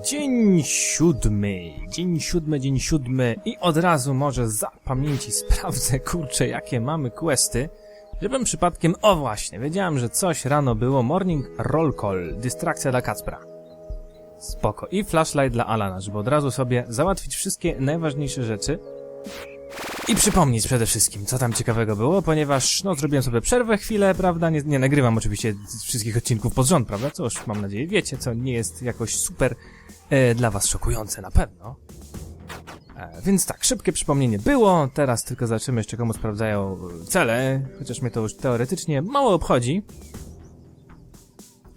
Dzień siódmy, dzień siódmy, dzień siódmy i od razu może za pamięci sprawdzę, kurczę, jakie mamy questy, żebym przypadkiem, o właśnie, wiedziałem, że coś rano było, morning roll call, dystrakcja dla Kacpra. Spoko. I flashlight dla Alana, żeby od razu sobie załatwić wszystkie najważniejsze rzeczy. I przypomnieć przede wszystkim, co tam ciekawego było, ponieważ, no, zrobiłem sobie przerwę chwilę, prawda, nie, nie nagrywam oczywiście wszystkich odcinków pod rząd, prawda, co już mam nadzieję wiecie, co nie jest jakoś super e, dla was szokujące na pewno. E, więc tak, szybkie przypomnienie było, teraz tylko zobaczymy jeszcze komu sprawdzają cele, chociaż mnie to już teoretycznie mało obchodzi.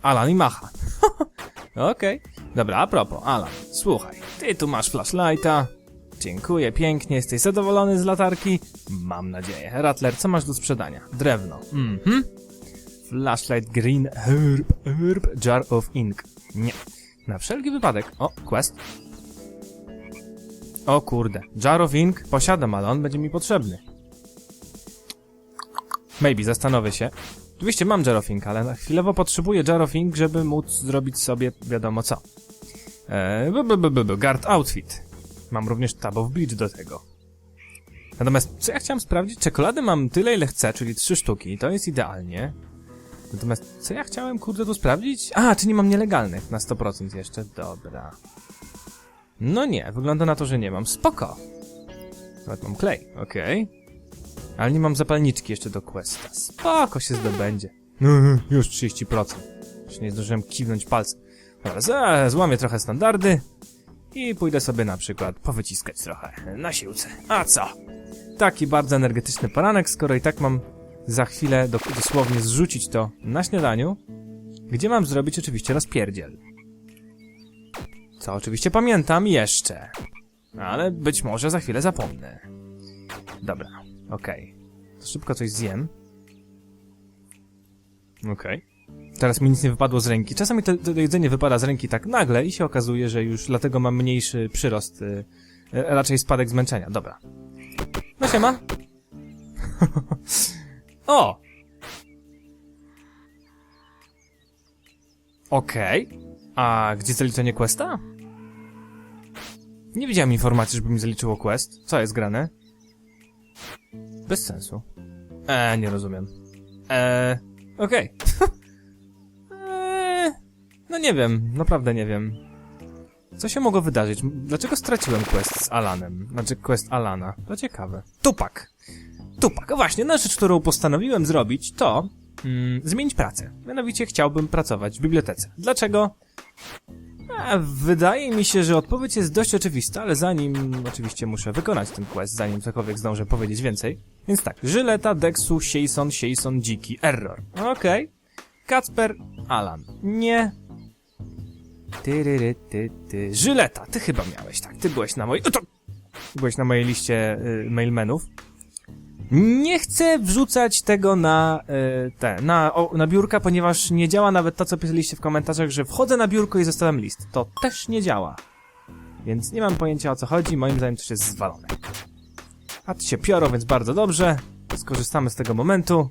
Alan i Macha. Okej. Dobra, a propos, Alan, słuchaj, ty tu masz flashlighta. Dziękuję pięknie, jesteś zadowolony z latarki? Mam nadzieję. Rattler, co masz do sprzedania? Drewno. Mhm. Flashlight Green Herb, Herb Jar of Ink. Nie. Na wszelki wypadek. O, quest. O kurde. Jar of Ink posiadam, ale on będzie mi potrzebny. Maybe, zastanowię się. Oczywiście mam Jar of Ink, ale na chwilowo potrzebuję Jar of Ink, żeby móc zrobić sobie wiadomo co. Eee, b, b, b, b, guard outfit. Mam również tab bleach do tego. Natomiast, co ja chciałem sprawdzić? Czekolady mam tyle, ile chcę, czyli trzy sztuki. To jest idealnie. Natomiast, co ja chciałem, kurde, tu sprawdzić? A, czy nie mam nielegalnych na 100% jeszcze? Dobra. No nie, wygląda na to, że nie mam. Spoko. Nawet mam klej, okej. Ale nie mam zapalniczki jeszcze do questa. Spoko się zdobędzie. No, już 30%. Jeszcze nie zdążyłem kiwnąć palcem. Dobra, złamię trochę standardy. I pójdę sobie na przykład powyciskać trochę na siłce. A co? Taki bardzo energetyczny poranek, skoro i tak mam za chwilę do, dosłownie zrzucić to na śniadaniu, gdzie mam zrobić oczywiście rozpierdziel. Co oczywiście pamiętam jeszcze. Ale być może za chwilę zapomnę. Dobra, okej. To szybko coś zjem. Okej. Teraz mi nic nie wypadło z ręki. Czasami to, to jedzenie wypada z ręki tak nagle i się okazuje, że już dlatego mam mniejszy przyrost, y, y, raczej spadek zmęczenia. Dobra. No siema. o! Okej. A gdzie zaliczenie questa? Nie widziałem informacji, żeby mi zaliczyło quest. Co jest grane? Bez sensu. Eee, nie rozumiem. Eee, okej. No nie wiem, naprawdę nie wiem. Co się mogło wydarzyć? Dlaczego straciłem quest z Alanem? Znaczy quest Alana. To ciekawe. Tupak. Tupak. Właśnie, na rzecz, którą postanowiłem zrobić, to mm, zmienić pracę. Mianowicie chciałbym pracować w bibliotece. Dlaczego? A, wydaje mi się, że odpowiedź jest dość oczywista, ale zanim oczywiście muszę wykonać ten quest, zanim cokolwiek zdążę powiedzieć więcej. Więc tak, Żyleta, Dexu, Siejson, Siejson, Dziki, Error. Okej. Kacper, Alan. Nie. Tyryry, ty, ty. Żyleta, ty chyba miałeś, tak? Ty byłeś na mojej... To... Byłeś na mojej liście y, mailmenów. Nie chcę wrzucać tego na y, te, na, o, na biurka, ponieważ nie działa nawet to, co pisaliście w komentarzach, że wchodzę na biurko i zostawiam list. To też nie działa. Więc nie mam pojęcia o co chodzi, moim zdaniem coś jest zwalone. A ty się pioro, więc bardzo dobrze. Skorzystamy z tego momentu.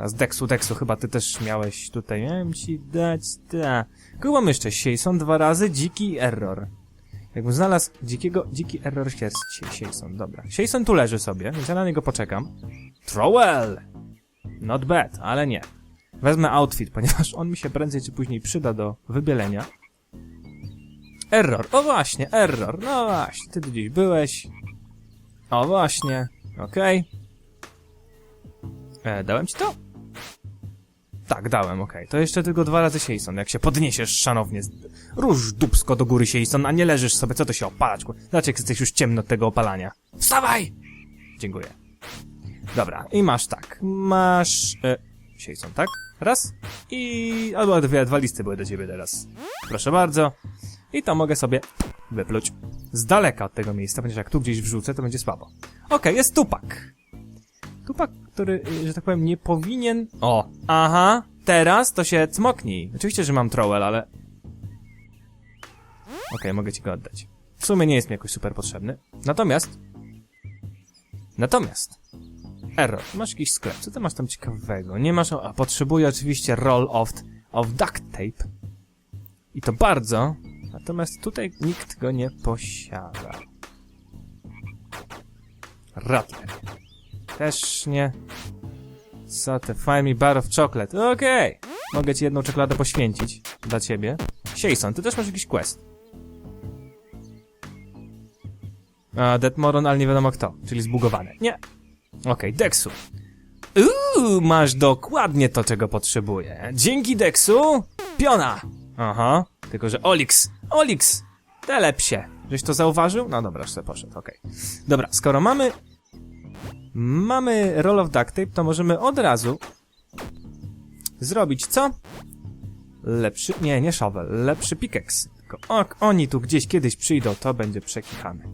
Teraz Dexu, Dexu, chyba ty też miałeś tutaj, miałem ci dać, ta. Kogo mam jeszcze? Siejson dwa razy, dziki error. Jakbym znalazł dzikiego, dziki error Siejson, dobra. Siejson tu leży sobie, więc ja na niego poczekam. Trowell! Not bad, ale nie. Wezmę outfit, ponieważ on mi się prędzej czy później przyda do wybielenia. Error, o właśnie, error, no właśnie, ty tu gdzieś byłeś. O właśnie, okej. E, dałem ci to? Tak, dałem, okej. To jeszcze tylko dwa razy Siejson. Jak się podniesiesz, szanownie. Róż dupsko do góry Siejson, a nie leżysz sobie, co to się opalać? ku- Dlaczego jesteś już ciemno od tego opalania? Wstawaj! Dziękuję. Dobra, i masz tak. Masz... E, Siejson, tak? Raz. I... Albo dwie, dwa listy były do ciebie teraz. Proszę bardzo. I to mogę sobie wypluć. Z daleka od tego miejsca, ponieważ jak tu gdzieś wrzucę, to będzie słabo. Okej, jest tupak. Tupak, który, y, że tak powiem, nie powinien... O, aha, teraz to się cmoknij. Oczywiście, że mam trowel, ale... Okej, mogę ci go oddać. W sumie nie jest mi jakoś super potrzebny. Natomiast... Natomiast... Error, masz jakiś sklep, co ty masz tam ciekawego? Nie masz... A, potrzebuję oczywiście roll of, of duct tape. I to bardzo... Natomiast tutaj nikt go nie posiada. Rattler. Też nie. Find me bar of chocolate. Okej. Mogę ci jedną czekoladę poświęcić. Dla ciebie. Jason, ty też masz jakiś quest. A, Detmoron, ale nie wiadomo kto. Czyli zbugowane. Nie. Okej, Dexu. Uuu, masz dokładnie to, czego potrzebuję. Dzięki Dexu, piona. Aha, tylko że Olix, Olix, telepsie. Żeś to zauważył? No dobra, już sobie poszedł, okej. Dobra, skoro mamy... Mamy roll of duct tape, to możemy od razu zrobić co? Lepszy, nie, nie shovel, lepszy pickaxe. Tylko o, oni tu gdzieś kiedyś przyjdą, to będzie przekichane.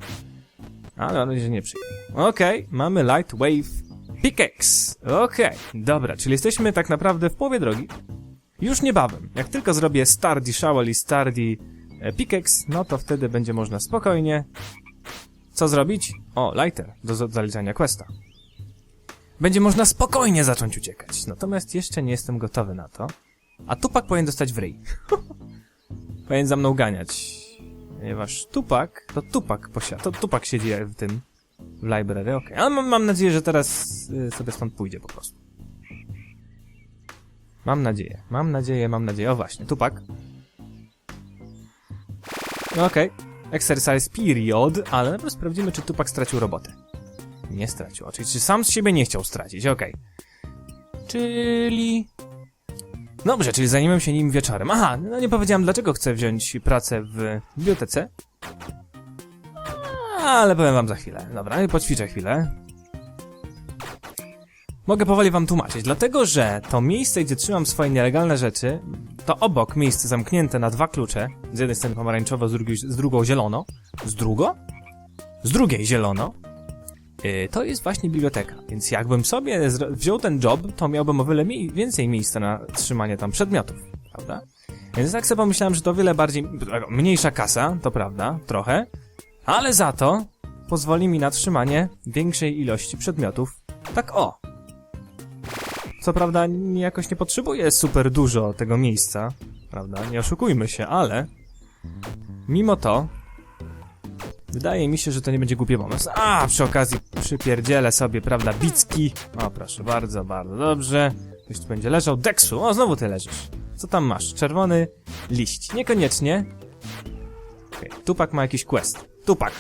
Ale on się nie przyjdzie. Okej, mamy light wave pickaxe. Okej, dobra, czyli jesteśmy tak naprawdę w połowie drogi. Już niebawem, jak tylko zrobię Stardy Shovel i Stardy e, Pickaxe, no to wtedy będzie można spokojnie... Co zrobić? O, lighter, do za- zaliczania questa. Będzie można spokojnie zacząć uciekać. Natomiast jeszcze nie jestem gotowy na to. A Tupak powinien dostać w ryj. powinien za mną ganiać. Ponieważ Tupak, to Tupak posiada, to Tupak siedzi w tym, w library, okej. Ale mam, nadzieję, że teraz y, sobie stąd pójdzie po prostu. Mam nadzieję, mam nadzieję, mam nadzieję. O właśnie, Tupak. Okej. Exercise period, ale najpierw sprawdzimy, czy Tupak stracił robotę. Nie stracił, oczywiście sam z siebie nie chciał stracić, okej. Czyli... Dobrze, czyli zajmiemy się nim wieczorem. Aha, no nie powiedziałem dlaczego chcę wziąć pracę w bibliotece. Ale powiem wam za chwilę. Dobra, i poćwiczę chwilę. Mogę powoli wam tłumaczyć, dlatego że to miejsce, gdzie trzymam swoje nielegalne rzeczy, to obok miejsce zamknięte na dwa klucze, z jednej strony pomarańczowo, z, drugiej, z drugą zielono. Z drugo? Z drugiej zielono. Yy, to jest właśnie biblioteka, więc jakbym sobie wziął ten job, to miałbym o wiele mi- więcej miejsca na trzymanie tam przedmiotów, prawda? Więc tak sobie pomyślałem, że to o wiele bardziej, mniejsza kasa, to prawda, trochę, ale za to pozwoli mi na trzymanie większej ilości przedmiotów. Tak o. Co prawda jakoś nie potrzebuję super dużo tego miejsca, prawda? Nie oszukujmy się, ale mimo to wydaje mi się, że to nie będzie głupie pomysł. A, przy okazji przypierdzielę sobie, prawda, bicki. O, proszę bardzo, bardzo dobrze. Ktoś tu będzie leżał. Deksu, o, znowu ty leżysz. Co tam masz? Czerwony liść. Niekoniecznie. Okej, Tupak ma jakiś quest. Tupak.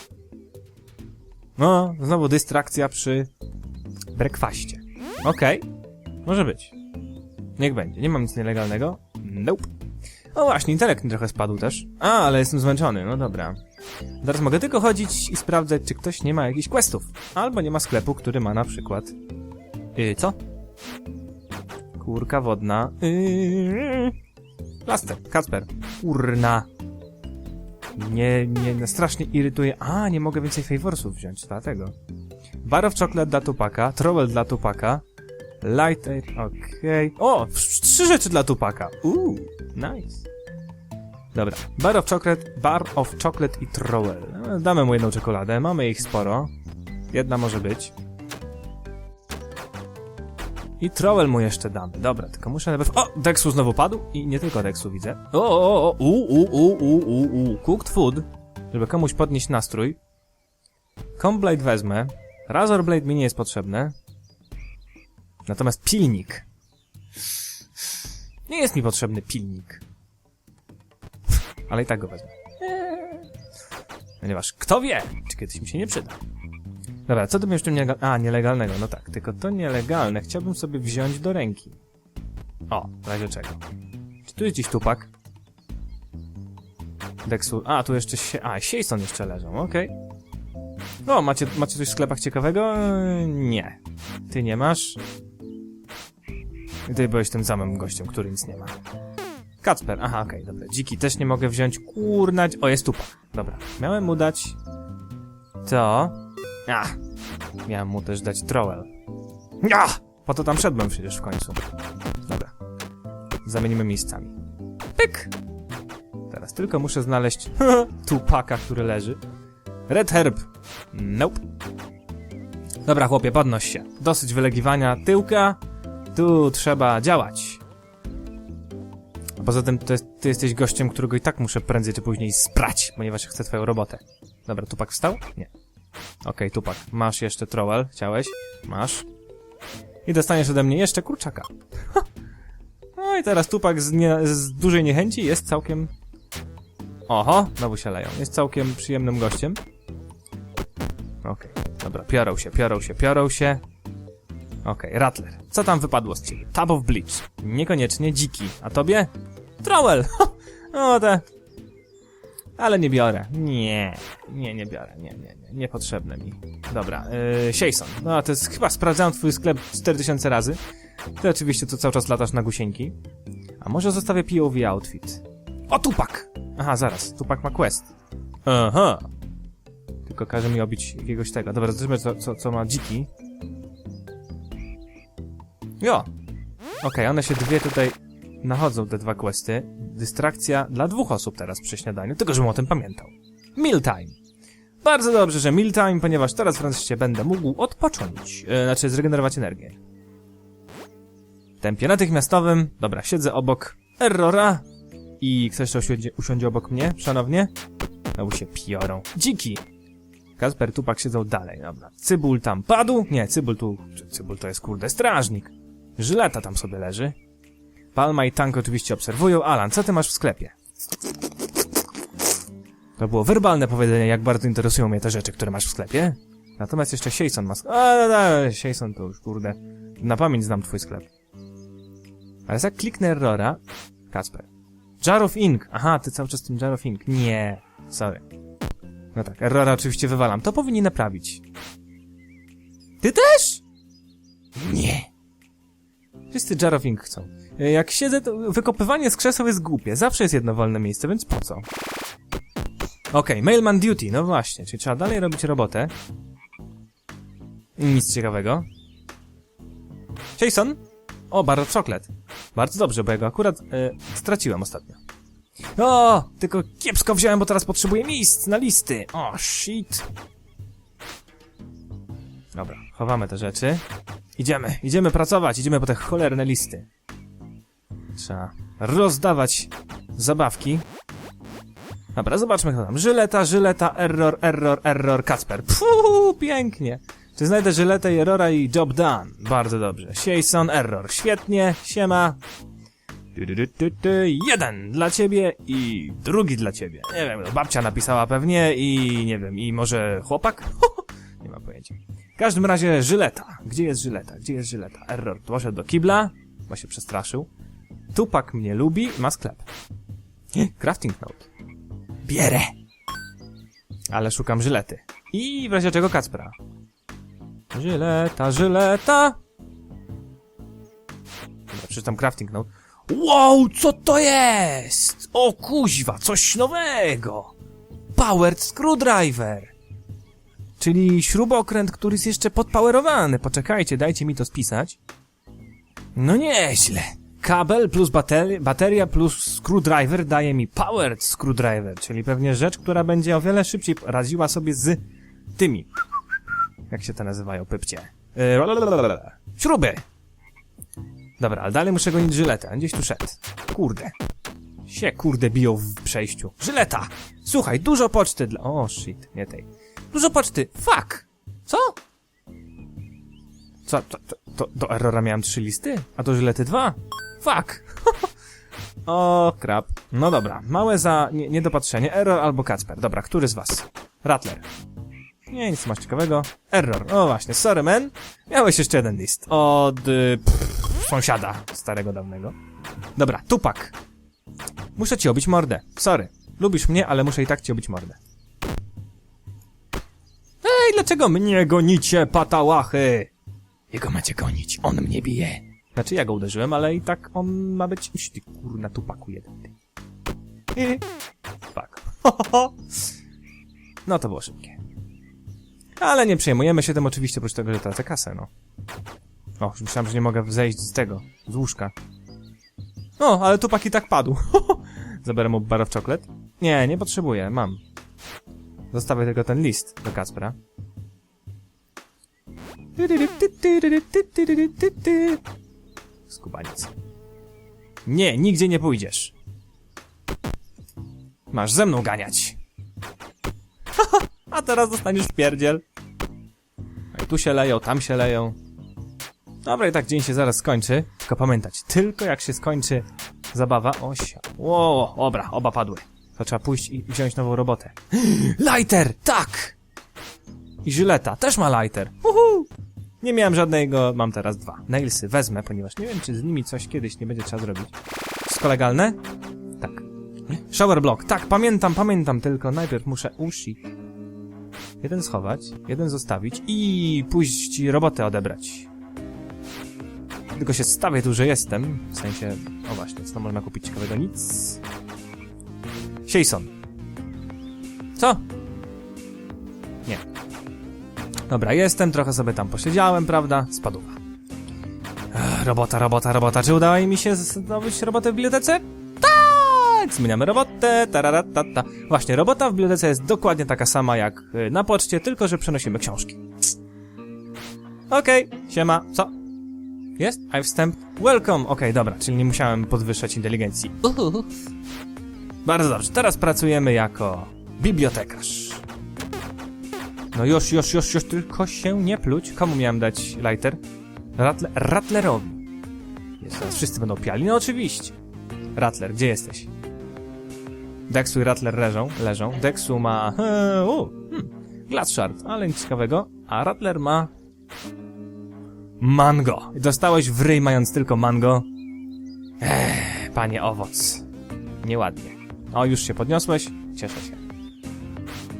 No, znowu dystrakcja przy breakfaście. Okej, może być. Niech będzie. Nie mam nic nielegalnego. Nope. O właśnie, intelekt mi trochę spadł też. A, ale jestem zmęczony, no dobra. Teraz mogę tylko chodzić i sprawdzać, czy ktoś nie ma jakichś questów. Albo nie ma sklepu, który ma na przykład... Yy, co? Kurka wodna. Yy... Plaster, Kacper. Urna. Nie, nie, no strasznie irytuje. A, nie mogę więcej favorsów wziąć, dlatego. Bar of chocolate dla Tupaka, trowel dla Tupaka, light aid, okej. O, w- trzy rzeczy dla Tupaka. Uuu, nice. Dobra, bar of chocolate, bar of chocolate i trowel. Damy mu jedną czekoladę, mamy ich sporo. Jedna może być. I trowel mu jeszcze damy. Dobra, tylko muszę najpierw... O! Dexu znowu padł i nie tylko Dexu widzę. O, o, o, u, u, u, u, u, u. Cooked food. Żeby komuś podnieść nastrój. Comblade wezmę. Razor Blade mi nie jest potrzebne. Natomiast pilnik. Nie jest mi potrzebny pilnik. Ale i tak go wezmę. Ponieważ kto wie, czy kiedyś mi się nie przyda. Dobra, co tu jeszcze nielegal... A, nielegalnego, no tak. Tylko to nielegalne chciałbym sobie wziąć do ręki. O, w razie czego. Czy tu jest gdzieś tupak? Dexu... A, tu jeszcze się... A, Siejson jeszcze leżą, okej. O, macie, macie coś w sklepach ciekawego? Nie. Ty nie masz? Ty byłeś tym samym gościem, który nic nie ma. Kacper, aha, okej, dobra. Dziki też nie mogę wziąć. Kurnać. O, jest tupak. Dobra. Miałem mu dać... To... Ach. Miałem mu też dać trowel. Ach! Po to tam szedłem przecież w końcu. Dobra. Zamienimy miejscami. Pyk! Teraz tylko muszę znaleźć tupaka, który leży. Red herb. Nope. Dobra, chłopie, podnoś się. Dosyć wylegiwania tyłka. Tu trzeba działać. A poza tym ty ty jesteś gościem, którego i tak muszę prędzej czy później sprać, ponieważ chcę twoją robotę. Dobra, Tupak wstał? Nie. Okej, Tupak, masz jeszcze trowel, chciałeś? Masz. I dostaniesz ode mnie jeszcze kurczaka. No i teraz Tupak z, nie, z dużej niechęci jest całkiem... Oho, znowu się leją. Jest całkiem przyjemnym gościem. Okej, dobra, piorą się, piorą się, piorą się. Okej, Rattler. Co tam wypadło z ciebie? Tab of Bleach. Niekoniecznie dziki. A tobie? Trowel! O, te... Ale nie biorę. Nie, nie, nie biorę. Nie, nie, nie. Niepotrzebne mi. Dobra, yy, Shayson. No, to jest... Chyba sprawdzałem twój sklep 4000 razy. Ty oczywiście to cały czas latasz na gusieńki. A może zostawię POV outfit? O, Tupak! Aha, zaraz. Tupak ma quest. Aha. Tylko każe mi obić jakiegoś tego. Dobra, zobaczymy co, co, co ma dziki. Jo! Okej, one się dwie tutaj nachodzą, te dwa questy. Dystrakcja dla dwóch osób teraz przy śniadaniu, tylko żebym o tym pamiętał. Meal time. Bardzo dobrze, że meal time, ponieważ teraz wreszcie będę mógł odpocząć. E, znaczy zregenerować energię. W tempie natychmiastowym. Dobra, siedzę obok Errora. I ktoś jeszcze usiądzie, usiądzie obok mnie, szanownie? No się piorą. Dziki! Kasper, Tupak siedzą dalej, dobra. Cybul tam padł? Nie, Cybul tu... Cybul to jest kurde strażnik. Żyleta tam sobie leży. Palma i Tank oczywiście obserwują. Alan, co ty masz w sklepie? To było werbalne powiedzenie, jak bardzo interesują mnie te rzeczy, które masz w sklepie. Natomiast jeszcze Shayson ma. A, no, no, Shayson to już, kurde. Na pamięć znam twój sklep. Ale jak kliknę Errora... Kasper. Jar of Ink. Aha, ty cały czas tym Jar of Ink. Nie. Sorry. No tak, Errora oczywiście wywalam. To powinni naprawić. Ty też? Nie. Wszyscy Jar of Ink chcą. E, Jak siedzę, to wykopywanie z krzeseł jest głupie. Zawsze jest jedno wolne miejsce, więc po co? Okej, mailman duty, no właśnie. Czyli trzeba dalej robić robotę. Nic ciekawego. Jason? O, bar chocolate. Bardzo dobrze, bo ja go akurat e, straciłem ostatnio. O, tylko kiepsko wziąłem, bo teraz potrzebuję miejsc na listy. O, shit. Dobra, chowamy te rzeczy. Idziemy, idziemy pracować, idziemy po te cholerne listy. Trzeba rozdawać zabawki. Dobra, zobaczmy kto tam. Żyleta, żyleta, error, error, error, Kacper. Pfuu, pięknie. Czy znajdę żyletę i errora i job done? Bardzo dobrze. Shayson, error. Świetnie, siema. Du, du, du, du. Jeden dla ciebie i drugi dla ciebie. Nie wiem, babcia napisała pewnie i nie wiem, i może chłopak? nie mam pojęcia. W każdym razie żyleta. Gdzie jest żyleta? Gdzie jest żyleta? Error. Poszedł do kibla, bo się przestraszył. Tupak mnie lubi, ma sklep. Crafting note. Bierę. Ale szukam żylety. I w razie czego Kacpra. Żyleta, żyleta. Dobra, przeczytam crafting note. Wow, co to jest? O kuźwa, coś nowego. Powered screwdriver. Czyli śrubokręt, który jest jeszcze podpowerowany. Poczekajcie, dajcie mi to spisać. No nieźle. Kabel plus bateria, bateria plus screwdriver daje mi powered screwdriver, czyli pewnie rzecz, która będzie o wiele szybciej radziła sobie z tymi. Jak się to nazywają, pypcie? Yy. Śruby! Dobra, ale dalej muszę gonić żyletę. Gdzieś tu szedł. Kurde. Sie kurde biją w przejściu. Żyleta! Słuchaj, dużo poczty dla... O, shit, nie tej. Dużo poczty. Fuck! Co? Co? To, to, to do Errora miałem trzy listy? A do Żylety dwa? Fuck! o, krap. No dobra, małe za nie, niedopatrzenie. Error albo Kacper. Dobra, który z was? Rattler. Nie, nic masz ciekawego. Error. O właśnie, sorry man. Miałeś jeszcze jeden list. Od... Pff, sąsiada starego, dawnego. Dobra, Tupak. Muszę ci obić mordę. Sorry. Lubisz mnie, ale muszę i tak ci obić mordę. Ej, dlaczego mnie gonicie, patałachy? Jego macie gonić, on mnie bije. Znaczy ja go uderzyłem, ale i tak on ma być... Iś, ty kurna tupaku jeden, ty. I... Tak. No to było szybkie. Ale nie przejmujemy się tym oczywiście, oprócz tego, że tracę kasę, no. O, myślałem, że nie mogę zejść z tego, z łóżka. O, ale tupak i tak padł. Zabiorę mu bar of. Nie, nie potrzebuję, mam. Zostawię tylko ten list do Kacpra. Skubaniec. Nie, nigdzie nie pójdziesz. Masz ze mną ganiać. A teraz dostaniesz pierdziel. I tu się leją, tam się leją. Dobra, i tak dzień się zaraz skończy. Tylko pamiętać, tylko jak się skończy zabawa... Oś. Ło, dobra, oba padły. To trzeba pójść i wziąć nową robotę. Lighter! Tak! I żyleta, też ma lighter. Uhu! Nie miałem żadnego, mam teraz dwa. Nailsy wezmę, ponieważ nie wiem, czy z nimi coś kiedyś nie będzie trzeba zrobić. Wszystko legalne? Tak. Shower block, tak, pamiętam, pamiętam, tylko najpierw muszę ushi. Jeden schować, jeden zostawić i pójść robotę odebrać. Tylko się stawię tu, że jestem. W sensie, o właśnie, co można kupić ciekawego? Nic. Sieson. Co? Nie. Dobra, jestem, trochę sobie tam posiedziałem, prawda? Spadła. Robota, robota, robota. Czy udało mi się zdobyć robotę w bibliotece? Tak! Zmieniamy robotę, tararatata. Właśnie, robota w bibliotece jest dokładnie taka sama jak y, na poczcie, tylko że przenosimy książki. Okej, siema, co? Jest? I've stamped welcome. Okej, dobra, czyli nie musiałem podwyższać inteligencji. Uhu. Bardzo dobrze, teraz pracujemy jako bibliotekarz. No już, już, już, już, tylko się nie pluć. Komu miałem dać lighter? Ratle, Rattlerowi. Jest, teraz wszyscy będą piali? No oczywiście. Rattler, gdzie jesteś? Dexu i Rattler leżą, leżą. Dexu ma... He, u, hmm, Gladshard, ale nic ciekawego. A Rattler ma... Mango. Dostałeś w ryj mając tylko mango. Ech, panie owoc. Nieładnie. O, już się podniosłeś? Cieszę się.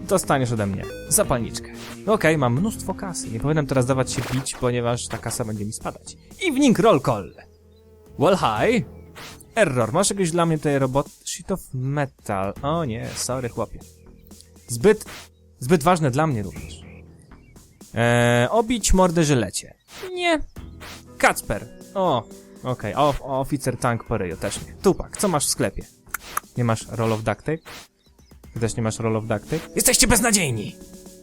Dostaniesz ode mnie zapalniczkę. Okej, mam mnóstwo kasy. Nie powinienem teraz dawać się bić, ponieważ ta kasa będzie mi spadać. Evening roll call. Well, hi. Error. Masz jakieś dla mnie tutaj robot? Sheet of metal. O nie, sorry chłopie. Zbyt, zbyt ważne dla mnie również. Eee, obić mordę żylecie. Nie. Kacper. O, okej. O, o, oficer tank po ryju też nie. Tupak, co masz w sklepie? Nie masz roll of duct tape? Ty też nie masz roll of duct tape? Jesteście beznadziejni!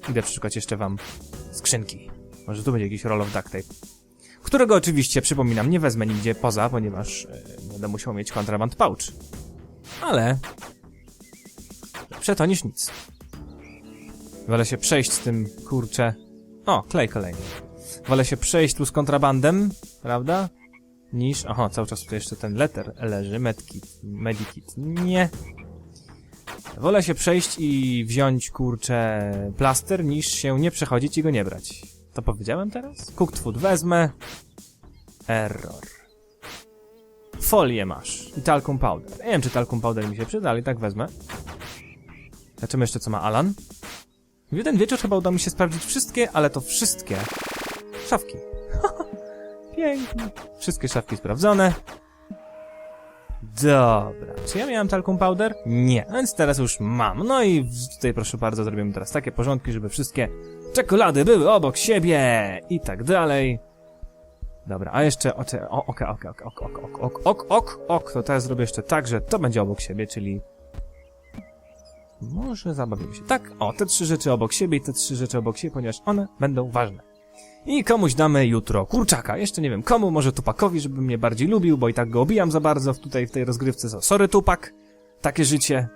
Idę przeszukać jeszcze wam skrzynki. Może tu będzie jakiś roll of duct tape. Którego oczywiście, przypominam, nie wezmę nigdzie poza, ponieważ e, będę musiał mieć kontraband pouch. Ale... Lepsze to niż nic. Wolę się przejść z tym, kurczę... O, klej kolejny. Wolę się przejść tu z kontrabandem, prawda? Niż... Aha, cały czas tutaj jeszcze ten letter leży, medkit, medikit. Nie. Wolę się przejść i wziąć, kurczę, plaster, niż się nie przechodzić i go nie brać. To powiedziałem teraz? Cooked food wezmę. Error. Folię masz. I talcum powder. Nie wiem, czy talcum powder mi się przyda, ale i tak wezmę. Zobaczymy jeszcze, co ma Alan. W jeden wieczór chyba uda mi się sprawdzić wszystkie, ale to wszystkie szafki. Pięknie. Wszystkie szafki sprawdzone. Dobra. Czy ja miałem talcum powder? Nie. Więc teraz już mam. No i tutaj proszę bardzo zrobimy teraz takie porządki, żeby wszystkie czekolady były obok siebie i tak dalej. Dobra, a jeszcze o, te- o, ok, ok, ok, ok, ok, ok, ok, ok, ok, ok, to teraz zrobię jeszcze tak, że to będzie obok siebie, czyli może zabawimy się. Tak, o, te trzy rzeczy obok siebie i te trzy rzeczy obok siebie, ponieważ one będą ważne. I komuś damy jutro kurczaka. Jeszcze nie wiem komu, może Tupakowi, żeby mnie bardziej lubił, bo i tak go obijam za bardzo w tutaj w tej rozgrywce. So, sorry Tupak, takie życie.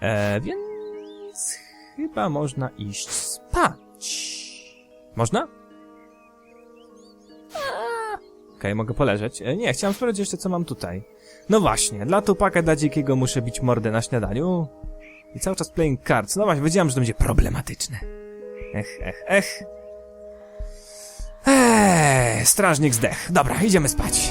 E, więc chyba można iść spać. Można? Okej, mogę poleżeć. E, nie, chciałem sprawdzić jeszcze co mam tutaj. No właśnie, dla Tupaka dla dzikiego muszę bić mordę na śniadaniu. I cały czas playing cards. No właśnie, wiedziałem, że to będzie problematyczne. Ech, ech, ech. Eee, strażnik zdech. Dobra, idziemy spać.